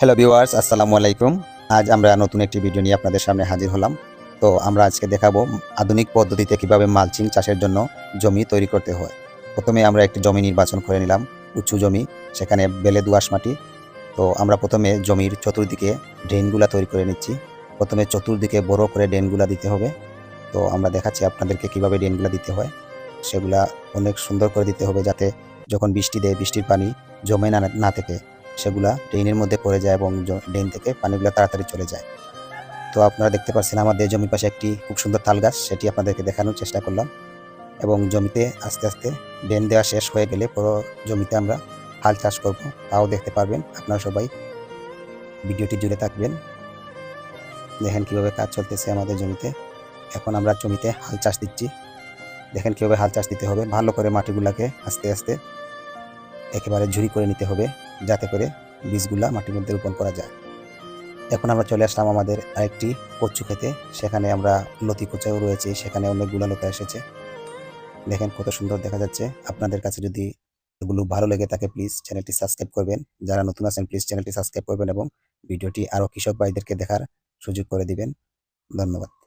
Hello viewers আসসালামু আলাইকুম। আজ আমরা নতুন একটি ভিডিও নিয়ে আপনাদের সামনে হাজির হলাম। তো আমরা আজকে দেখাবো আধুনিক পদ্ধতিতে কীভাবে মালচিং চাষের জন্য জমি তৈরি করতে হয়। প্রথমে আমরা একটি জমি নির্বাচন করে নিলাম, উঁচু জমি, সেখানে বেলে দোআঁশ মাটি। তো আমরা প্রথমে জমির চতুর্দিকে ড্রেনগুলা তৈরি করে নিচ্ছি। প্রথমে চতুর্দিকে বড় করে ড্রেনগুলা দিতে হবে। তো আমরা দেখাচ্ছি আপনাদেরকে কীভাবে ড্রেনগুলা দিতে হয়। সেগুলা অনেক সুন্দর করে দিতে হবে যাতে যখন বৃষ্টি দেয়, বৃষ্টির পানি জমে না না থেকে। সেগুলা ড্রেনের মধ্যে পড়ে যায় এবং ড্রেন থেকে পানিগুলো তাড়াতাড়ি চলে যায়। তো আপনারা দেখতে পাচ্ছেন আমাদের জমির পাশে একটি খুব সুন্দর তাল গাছ, সেটি আপনাদেরকে দেখানোর চেষ্টা করলাম। এবং জমিতে আস্তে আস্তে ড্রেন দেওয়া শেষ হয়ে গেলে পুরো জমিতে আমরা হাল চাষ করব, তাও দেখতে পারবেন। আপনারা সবাই ভিডিওটি জুড়ে থাকবেন। দেখেন কীভাবে কাজ চলতেছে আমাদের জমিতে। এখন আমরা জমিতে হাল চাষ দিচ্ছি। দেখেন কীভাবে হাল চাষ দিতে হবে। ভালো করে মাটিগুলাকে আস্তে আস্তে একেবারে ঝুরি করে নিতে হবে যাতে করে বীজগুলা মাটির মধ্যে রোপণ করা যায়। এখন আমরা চলে আসলাম আমাদের আরেকটি কচু খেতে সেখানে আমরা লতি কচাও রয়েছে, সেখানে অনেকগুলো লতা এসেছে। দেখেন কত সুন্দর দেখা যাচ্ছে। আপনাদের কাছে যদি এগুলো ভালো লেগে থাকে প্লিজ চ্যানেলটি সাবস্ক্রাইব করবেন। যারা নতুন আছেন প্লিজ চ্যানেলটি সাবস্ক্রাইব করবেন এবং ভিডিওটি আরও কৃষক ভাইদেরকে দেখার সুযোগ করে দিবেন। ধন্যবাদ।